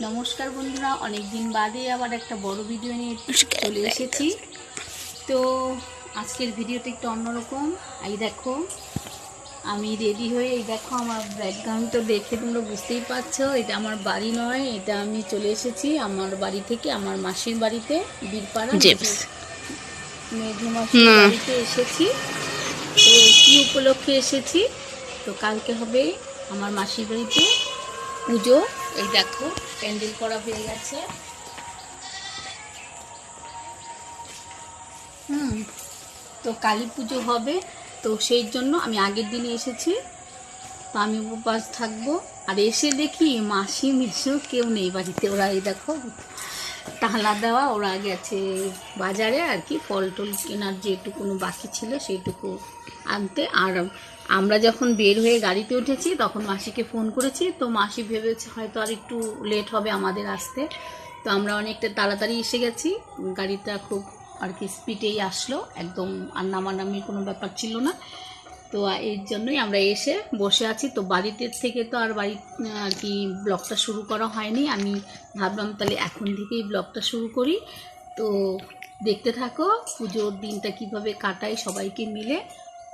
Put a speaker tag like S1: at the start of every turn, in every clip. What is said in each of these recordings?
S1: নমস্কার বন্ধুরা অনেক দিন বাদে আবার একটা বড় ভিডিও নিয়ে চলে এসেছি। তো আজকের ভিডিওটা একটু অন্যরকম। এই দেখো আমি রেডি হয়ে এই দেখো আমার ব্যাকগ্রাউন্ড তো দেখে তোমরা বুঝতেই পারছ এটা আমার বাড়ি নয় এটা আমি চলে এসেছি আমার বাড়ি থেকে আমার মাসির বাড়িতে বীরপাড়া। মেঘু মাসির বাড়িতে এসেছি। তো কী উপলক্ষে এসেছি। তো কালকে হবে আমার মাসির বাড়িতে পুজো। এই দেখো প্যান্ডেল করা হয়ে গেছে। হুম, তো কালী পুজো হবে, তো সেই জন্য আমি আগের দিনে এসেছি। তো আমি উপবাস থাকব। আর এসে দেখি মাসি মিশু কেউ নেই বাড়িতে। ওরা এই দেখো, টালা দেওয়া, ওরা গেছে বাজারে আর কি ফল টল কেনার যেটুকুনো বাকি ছিল সেইটুকু আনতে। আর আমরা যখন বের হয়ে গাড়িতে উঠেছি, তখন মাসিকে ফোন করেছি। তো মাসি ভেবেছে হয়তো আর একটু লেট হবে আমাদের আসতে। তো আমরা অনেকটা তাড়াতাড়ি এসে গেছি। গাড়িটা খুব আর কি স্পিডেই আসলো। একদম আর নামানামির কোনো ব্যাপার ছিল না। তো এর জন্যই আমরা এসে বসে আছি। তো বাড়িতে থেকে তো আর বাড়ি, আর কি ব্লগটা শুরু করা হয়নি। আমি ভাবলাম তাহলে এখন থেকেই ব্লগটা শুরু করি। তো দেখতে থাকো, পুজোর দিনটা কীভাবে কাটাই সবাইকে মিলে।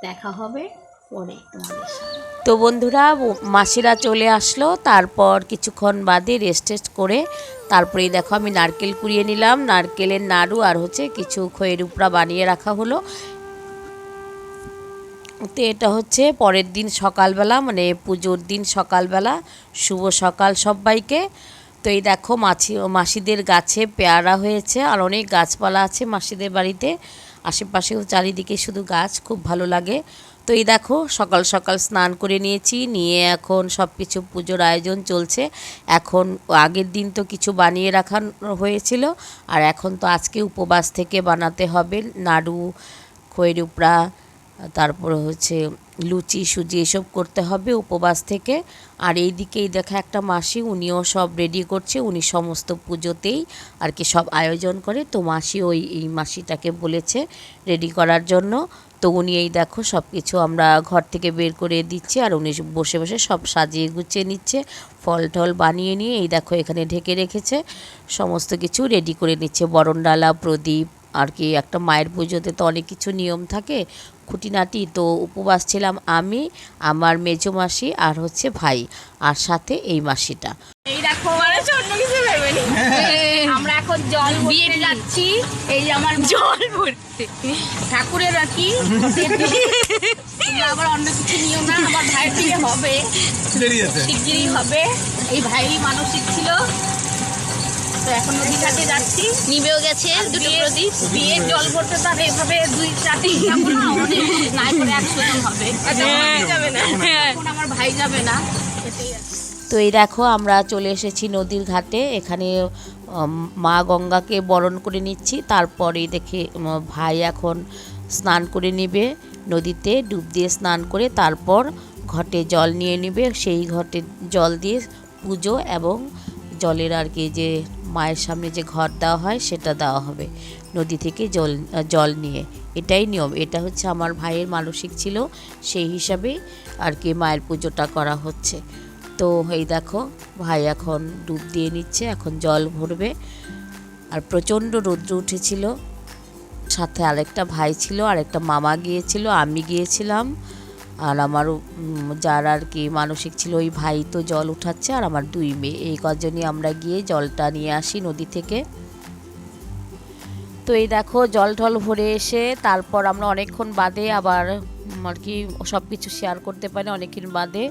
S1: দেখা হবে।
S2: তো বন্ধুরা মাসিরা চলে আসলো, তারপর কিছুক্ষণ বাদে রেস্ট টেস্ট করে তারপরেই দেখো আমি নারকেল কুড়িয়ে নিলাম। নারকেলের নাড়ু আর হচ্ছে কিছু খয়ের উপরা বানিয়ে রাখা হলো। তো এটা হচ্ছে পরের দিন সকালবেলা মানে পুজোর দিন সকালবেলা। শুভ সকাল সবাইকে। তো এই দেখো মাছি, মাসিদের গাছে পেয়ারা হয়েছে, আর অনেক গাছপালা আছে মাসিদের বাড়িতে। আশেপাশেও চারিদিকে শুধু গাছ, খুব ভালো লাগে। তো এই দেখো, সকাল সকাল স্নান করে নিয়েছি, নিয়ে এখন সব কিছু পুজোর আয়োজন চলছে। এখন আগের দিন তো কিছু বানিয়ে রাখা হয়েছিল, আর এখন তো আজকে উপবাস থেকে বানাতে হবে, নাড়ু খয়ের উপরা তারপরে হচ্ছে লুচি, সুজি এসব করতে হবে উপবাস থেকে। আর এই দিকেই দেখা একটা মাসি, উনিও সব রেডি করছে, উনি সমস্ত পুজোতেই আর কি সব আয়োজন করে। তো মাসি ওই, এই মাসিটাকে বলেছে রেডি করার জন্য। তো উনি এই দেখো সব কিছু আমরা ঘর থেকে বের করে দিচ্ছি আর উনি বসে বসে সব সাজিয়ে গুছিয়ে নিচ্ছে। ফল টল বানিয়ে নিয়ে এই দেখো এখানে ঢেকে রেখেছে। সমস্ত কিছু রেডি করে নিচ্ছে। বরণডালা, প্রদীপ, আর কি একটা মায়ের পুজোতে তো অনেক কিছু নিয়ম থাকে। খুঁটিনাটি তো উপবাস ছিলাম আমি আমার মেজো মাসি আর হচ্ছে ভাই আর সাথে এই মাসিটা।
S1: এই দেখো অন্য কিছু ভেবেনি আমরা এখন জল ভরতে যাচ্ছি। এই যে আমার জল ভরতে। ঠাকুরের আর কি? আবার অন্য কিছু নিও না আমার ভাইয়ের বিয়ে হবে। শিগগিরই হবে। এই ভাই মানসিক ছিল। তো এখন নদী ঘাটে যাচ্ছি।
S2: নিবেও গেছে
S1: দুটো প্রদীপ। বিয়ের জল ভরতে তো আর এভাবে দুই চারটে যাব না অনেক নাই করে একশো জন হবে। যাবে না। আমার ভাই যাবে না। এটাই আর কি।
S2: তো এই দেখো আমরা চলে এসেছি নদীর ঘাটে। এখানে মা গঙ্গাকে বরণ করে নিচ্ছি। তারপরে দেখে ভাই এখন স্নান করে নেবে নদীতে ডুব দিয়ে স্নান করে তারপর ঘটে জল নিয়ে নেবে। সেই ঘটে জল দিয়ে পুজো এবং জলের আর কি যে মায়ের সামনে যে ঘর দেওয়া হয়, সেটা দেওয়া হবে। নদী থেকে জল জল নিয়ে। এটাই নিয়ম। এটা হচ্ছে আমার ভাইয়ের মানসিক ছিল, সেই হিসাবেই আর কি মায়ের পুজোটা করা হচ্ছে। তো এই দেখো, ভাই এখন ডুব দিয়ে নিচ্ছে, এখন জল ভরবে। আর প্রচণ্ড রৌদ্র উঠেছিল। সাথে আরেকটা ভাই ছিল আর একটা মামা গিয়েছিল, আমি গিয়েছিলাম। আর আমার যার আর কি মানসিক ছিল, ওই ভাই তো জল উঠাচ্ছে আর আমার দুই মেয়ে। এই কজনই আমরা গিয়ে জলটা নিয়ে আসি নদী থেকে। তো এই দেখো, জল টল ভরে এসে তারপর আমরা অনেকক্ষণ বাদে আবার আর কি সব কিছু শেয়ার করতে পারি। অনেকক্ষণ বাদে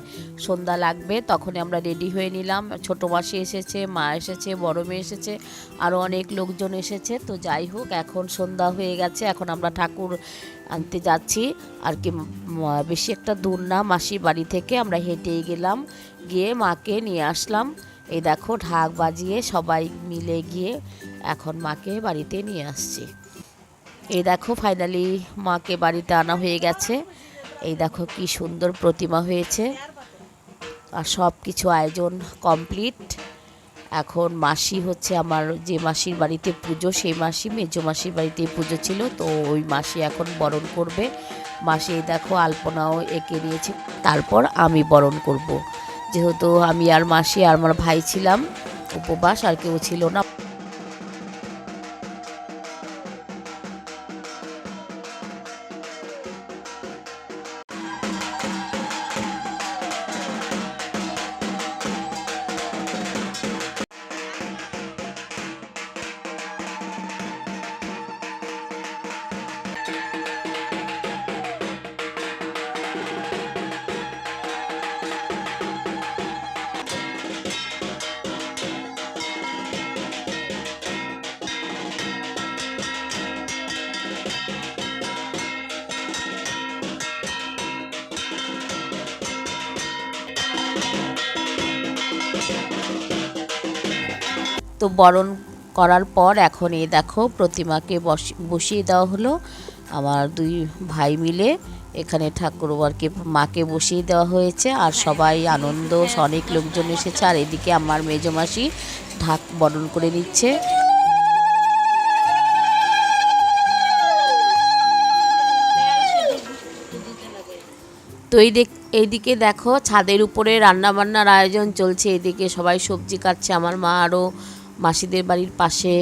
S2: সন্ধ্যা লাগবে, তখনই আমরা রেডি হয়ে নিলাম। ছোটো মাসি এসেছে, মা এসেছে, বড় মেয়ে এসেছে আরও অনেক লোকজন এসেছে। তো যাই হোক, এখন সন্ধ্যা হয়ে গেছে। এখন আমরা ঠাকুর আনতে যাচ্ছি। আর কি বেশি একটা দূর না, মাসির বাড়ি থেকে আমরা হেঁটেই গেলাম, গিয়ে মাকে নিয়ে আসলাম। এই দেখো, ঢাক বাজিয়ে সবাই মিলে গিয়ে এখন মাকে বাড়িতে নিয়ে আসছি। এই দেখো ফাইনালি মাকে বাড়িতে আনা হয়ে গেছে। এই দেখো, কি সুন্দর প্রতিমা হয়েছে। আর সব কিছু আয়োজন কমপ্লিট এখন মাসি হচ্ছে আমার যে মাসির বাড়িতে পুজো, সেই মাসি, মেজো মাসির বাড়িতে পুজো ছিল। তো ওই মাসি এখন বরণ করবে। মাসি দেখো, আলপনাও এঁকে নিয়েছে তারপর আমি বরণ করব। যেহেতু আমি আর মাসি আর আমার ভাই ছিলাম, উপবাস আর কেউ ছিল না। তো বরণ করার পর এখন এই দেখো প্রতিমাকে বস- বসিয়ে দেওয়া হলো। আমার দুই ভাই মিলে এখানে ঠাকুরবারকে, মাকে বসিয়ে দেওয়া হয়েছে আর সবাই আনন্দ, অনেক লোকজন এসেছে আর এদিকে আমার মেজমাসি ঢাক বরণ করে নিচ্ছে। তো এই দিক এইদিকে দেখো ছাদের উপরে রান্না বান্নার আয়োজন চলছে, এদিকে সবাই সবজি কাটছে, আমার মা আরও মাসিদের বাড়ির পাশে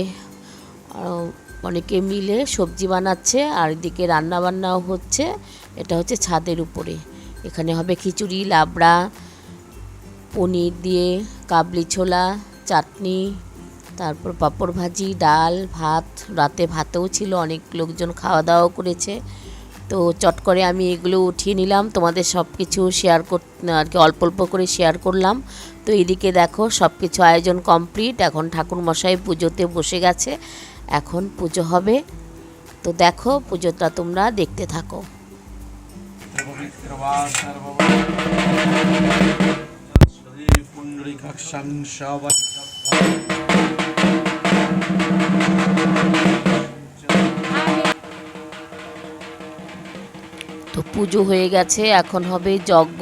S2: অনেকে মিলে সবজি বানাচ্ছে, আর এদিকে রান্না বান্নাও হচ্ছে, এটা হচ্ছে ছাদের উপরে। এখানে হবে খিচুড়ি, লাবড়া, পনির দিয়ে কাবলি ছোলা, চাটনি, তারপর পাঁপড় ভাজি, ডাল, ভাত, রাতে ভাতেও ছিল, অনেক লোকজন খাওয়া দাওয়াও করেছে। তো চট করে আমি এগুলো উঠিয়ে নিলাম। তোমাদের সব কিছু শেয়ার কর, আর কি অল্প অল্প করে শেয়ার করলাম। তো এদিকে দেখো সব কিছু আয়োজন কমপ্লিট এখন ঠাকুর মশাই পুজোতে বসে গেছে। এখন পুজো হবে। তো দেখো পুজোটা তোমরা দেখতে থাকো।
S3: পুণ্ডরিকাক্ষাং
S2: তো পুজো হয়ে গেছে এখন হবে যজ্ঞ।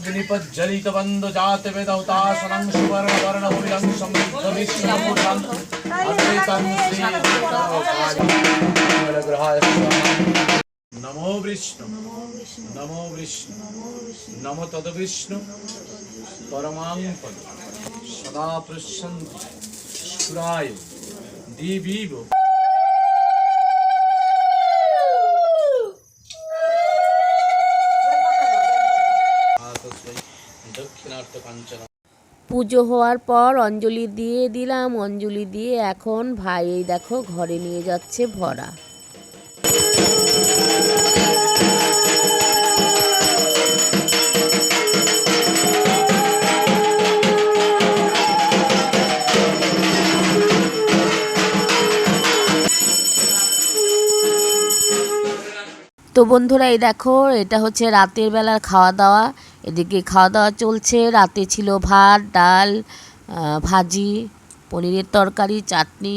S3: अग्निपज्जलित बंद जात वेदवतासनं सुवर्ण नमो विष्णु। नमो विष्णु। नमो तद विष्णु परमां सदा पृच्छन्ति। सुराय दिवीव কাঞ্চন
S2: পুজো হওয়ার পর অঞ্জলি দিয়ে দিলাম, অঞ্জলি দিয়ে এখন ভাই এই দেখো ঘরে নিয়ে যাচ্ছে ভরা। তো বন্ধুরা এই দেখো, এটা হচ্ছে রাতের বেলার খাওয়া দাওয়া। এদিকে খাওয়া দাওয়া চলছে, রাতে ছিল ভাত, ডাল ভাজি, পনিরের তরকারি, চাটনি।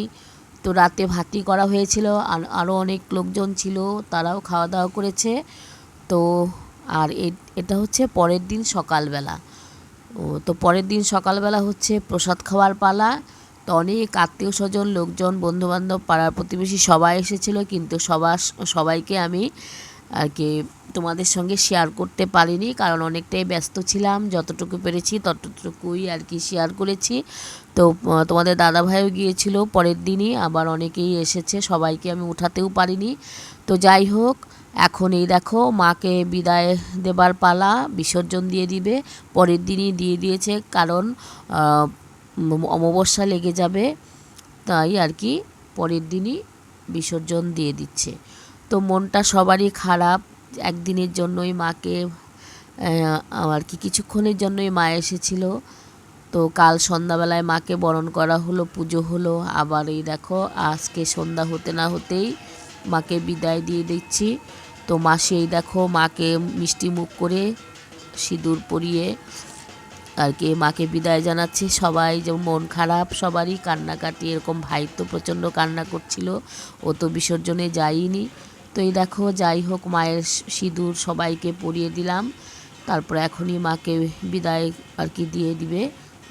S2: তো রাতে ভাতই করা হয়েছিল, আর আরও অনেক লোকজন ছিল, তারাও খাওয়া দাওয়া করেছে। তো আর এটা হচ্ছে পরের দিন সকালবেলা। ও, তো পরের দিন সকালবেলা হচ্ছে প্রসাদ খাওয়ার পালা। তো অনেক আত্মীয় স্বজন লোকজন, বন্ধুবান্ধব, পাড়ার প্রতিবেশী সবাই এসেছিল, কিন্তু সবার সবাইকে আমি আর কি তোমাদের সঙ্গে শেয়ার করতে পারিনি, কারণ অনেকটাই ব্যস্ত ছিলাম। যতটুকু পেরেছি ততটুকুই আর কি শেয়ার করেছি। তো তোমাদের দাদা ভাইও গিয়েছিল পরের দিনই, আবার অনেকেই এসেছে, সবাইকে আমি উঠাতেও পারিনি। তো যাই হোক, এখন এই দেখো, মাকে বিদায় দেবার পালা, বিসর্জন দিয়ে দিবে, পরের দিনই দিয়ে দিয়েছে, কারণ অমাবস্যা লেগে যাবে, তাই আর কি, পরের দিনই বিসর্জন দিয়ে দিচ্ছে। তো মনটা সবারই খারাপ একদিনের জন্যই মাকে আর কি কিছুক্ষণের জন্যই মা এসেছিল। তো কাল সন্ধ্যাবেলায় মাকে বরণ করা হলো, পুজো হলো। আবার এই দেখো, আজকে সন্ধ্যা হতে না হতেই মাকে বিদায় দিয়ে দিচ্ছি। তো মাসি এই দেখো, মাকে মিষ্টি মুখ করে সিঁদুর পরিয়ে আর কি মাকে বিদায় জানাচ্ছে। সবাই যেমন মন খারাপ, সবারই কান্নাকাটি, এরকম ভাই তো প্রচণ্ড কান্না করছিল। ও তো বিসর্জনে যায়নি তো এই দেখো, যাই হোক, মায়ের সিঁদুর সবাইকে পরিয়ে দিলাম। তারপর এখনই মাকে বিদায় আর কি দিয়ে দিবে,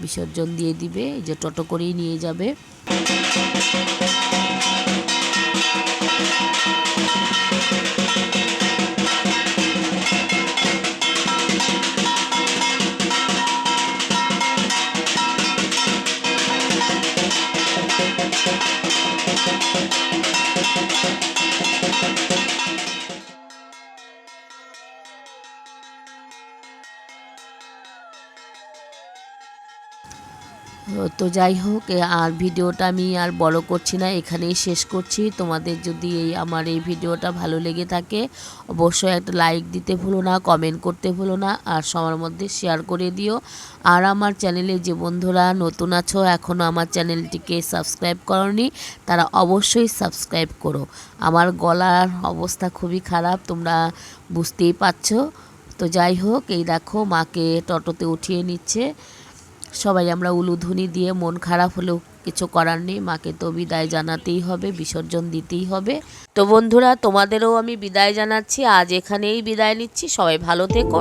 S2: বিসর্জন দিয়ে দিবে যে টোটো করেই নিয়ে যাবে। তো যাই হোক আর ভিডিওটা আমি আর বড় করছি না, এখানেই শেষ করছি। তোমাদের যদি এই, আমার এই ভিডিওটা ভালো লেগে থাকে, অবশ্যই একটা লাইক দিতে ভুলো না কমেন্ট করতে ভুলো না, আর সবার মধ্যে শেয়ার করে দিও। আর আমার চ্যানেলে যে বন্ধুরা নতুন আছো এখনও আমার চ্যানেলটিকে সাবস্ক্রাইব করনি, তারা অবশ্যই সাবস্ক্রাইব করো। আমার গলার অবস্থা খুবই খারাপ, তোমরা বুঝতেই পারছ। তো যাই হোক, এই দেখো, মাকে টোটোতে উঠিয়ে নিচ্ছে। সবাই আমরা উলুধুনি দিয়ে মন খারাপ হলেও কিছু করার নেই। মাকে তো বিদায় জানাতেই হবে, বিসর্জন দিতেই হবে। তো বন্ধুরা, তোমাদেরও আমি বিদায় জানাচ্ছি, আজ এখানেই বিদায় নিচ্ছি। সবাই ভালো থেকো।